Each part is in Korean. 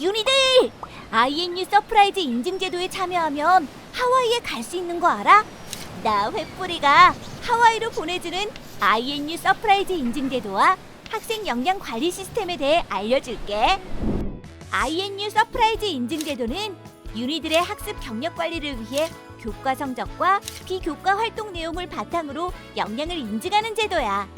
유니들! INU 서프라이즈 인증 제도에 참여하면 하와이에 갈 수 있는 거 알아? 나 횃뿌리가 하와이로 보내주는 INU 서프라이즈 인증 제도와 학생 역량 관리 시스템에 대해 알려줄게. INU 서프라이즈 인증 제도는 유니들의 학습 경력 관리를 위해 교과 성적과 비교과 활동 내용을 바탕으로 역량을 인증하는 제도야.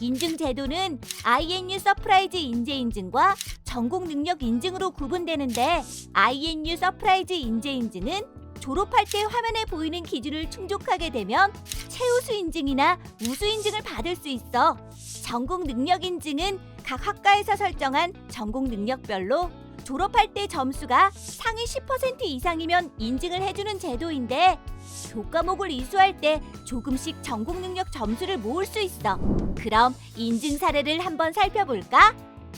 인증 제도는 INU 서프라이즈 인재 인증과 전공 능력 인증으로 구분되는데 INU 서프라이즈 인재 인증은 졸업할 때 화면에 보이는 기준을 충족하게 되면 최우수 인증이나 우수 인증을 받을 수 있어. 전공 능력 인증은 각 학과에서 설정한 전공 능력별로 졸업할 때 점수가 상위 10% 이상이면 인증을 해주는 제도인데 교과목을 이수할 때 조금씩 전공 능력 점수를 모을 수 있어. 그럼 인증 사례를 한번 살펴볼까?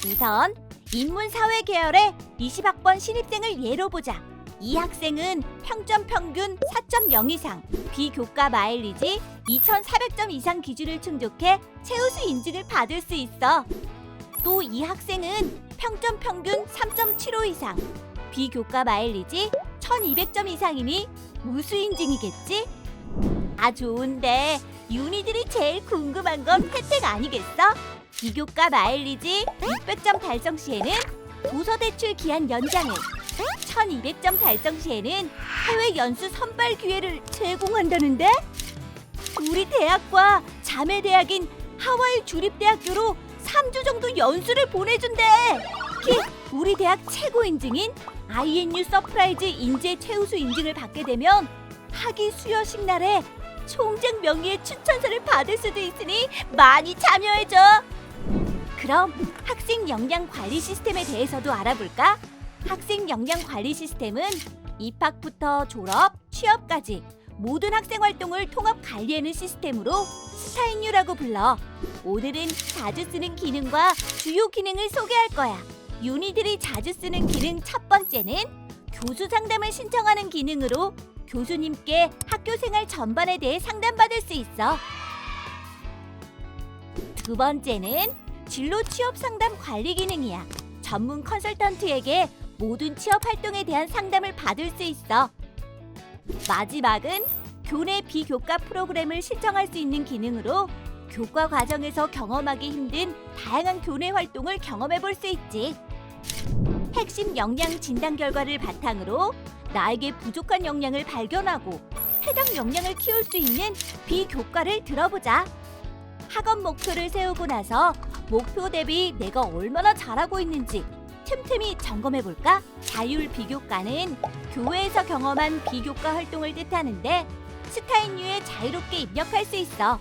우선 인문 사회 계열의 20학번 신입생을 예로 보자. 이 학생은 평점 평균 4.0 이상, 비교과 마일리지 2,400점 이상 기준을 충족해 최우수 인증을 받을 수 있어. 또 이 학생은 평점 평균 3.75 이상, 비교과 마일리지 1,200점 이상이니 우수 인증이겠지? 아 좋은데 유니들이 제일 궁금한 건 혜택 아니겠어? 비교과 마일리지 600점 달성 시에는 도서 대출 기한 연장을 1200점 달성 시에는 해외 연수 선발 기회를 제공한다는데? 우리 대학과 자매 대학인 하와이 주립대학교로 3주 정도 연수를 보내준대. 특히 우리 대학 최고 인증인 INU 서프라이즈 인재 최우수 인증을 받게 되면 학위 수여식 날에 총장 명의의 추천서를 받을 수도 있으니 많이 참여해줘. 그럼 학생 역량 관리 시스템에 대해서도 알아볼까? 학생 역량 관리 시스템은 입학부터 졸업, 취업까지 모든 학생 활동을 통합 관리하는 시스템으로 스타인유라고 불러. 오늘은 자주 쓰는 기능과 주요 기능을 소개할 거야. 유니들이 자주 쓰는 기능 첫 번째는 교수 상담을 신청하는 기능으로 교수님께 학교 생활 전반에 대해 상담받을 수 있어. 두 번째는 진로 취업 상담 관리 기능이야. 전문 컨설턴트에게 모든 취업 활동에 대한 상담을 받을 수 있어. 마지막은 교내 비교과 프로그램을 신청할 수 있는 기능으로 교과 과정에서 경험하기 힘든 다양한 교내 활동을 경험해 볼 수 있지. 핵심 역량 진단 결과를 바탕으로 나에게 부족한 역량을 발견하고 해당 역량을 키울 수 있는 비교과를 들어보자. 학업 목표를 세우고 나서 목표 대비 내가 얼마나 잘하고 있는지 틈틈이 점검해 볼까? 자율 비교과는 교회에서 경험한 비교과 활동을 뜻하는데 스타인유에 자유롭게 입력할 수 있어.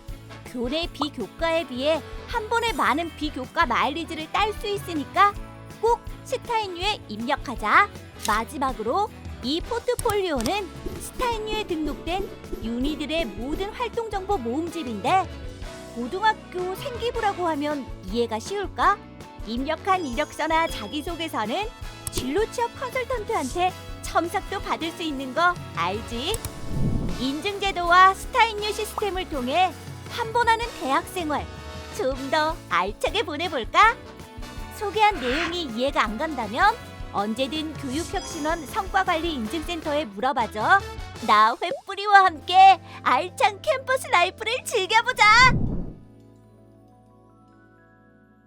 교내 비교과에 비해 한 번에 많은 비교과 마일리지를 딸 수 있으니까 꼭 스타인유에 입력하자. 마지막으로 이 포트폴리오는 스타인유에 등록된 유니들의 모든 활동 정보 모음집인데 고등학교 생기부라고 하면 이해가 쉬울까? 입력한 이력서나 자기소개서는 진로 취업 컨설턴트한테 첨삭도 받을 수 있는 거 알지? 인증제도와 스타인유 시스템을 통해 한번 하는 대학 생활 좀 더 알차게 보내볼까? 소개한 내용이 이해가 안 간다면 언제든 교육혁신원 성과관리 인증센터에 물어봐줘. 나 횃뿌리와 함께 알찬 캠퍼스 라이프를 즐겨보자.